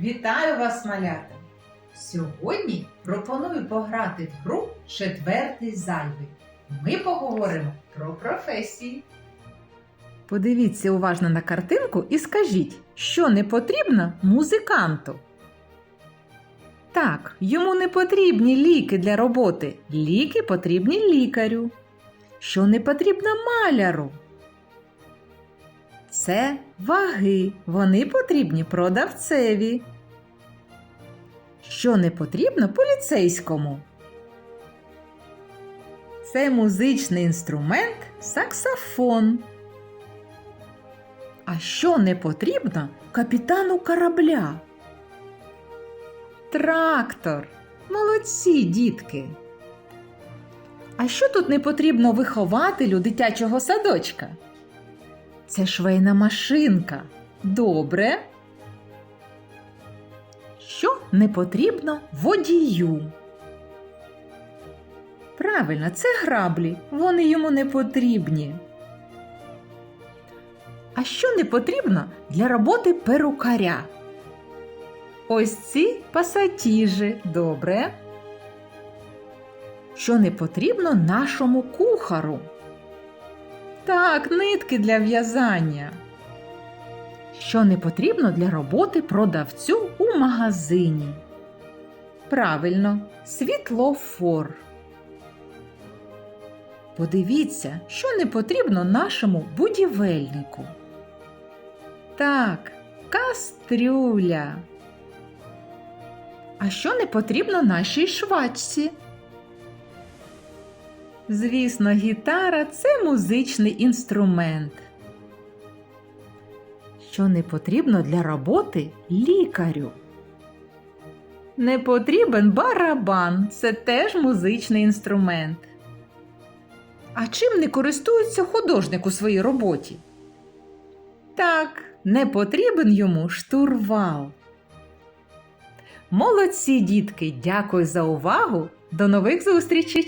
Вітаю вас, малята! Сьогодні пропоную пограти в гру четвертий зайвий. Ми поговоримо про професії. Подивіться уважно на картинку і скажіть, що не потрібно музиканту. Так, йому не потрібні ліки для роботи. Ліки потрібні лікарю. Що не потрібно маляру? Це ваги. Вони потрібні продавцеві. Що не потрібно поліцейському? Це музичний інструмент саксофон. А що не потрібно капітану корабля? Трактор. Молодці, дітки. А що тут не потрібно вихователю дитячого садочка? Це швейна машинка. Добре. Що не потрібно водію? Правильно, це граблі. Вони йому не потрібні. А що не потрібно для роботи перукаря? Ось ці пасатіжі. Добре. Що не потрібно нашому кухару? Так, нитки для в'язання. Що не потрібно для роботи продавцю у магазині? Правильно, світлофор. Подивіться, що не потрібно нашому будівельнику. Так, кастрюля. А що не потрібно нашій швачці? Звісно, гітара це музичний інструмент. Що не потрібно для роботи лікарю. Не потрібен барабан, це теж музичний інструмент. А чим не користується художник у своїй роботі? Так, не потрібен йому штурвал. Молодці, дітки, дякую за увагу. До нових зустрічей!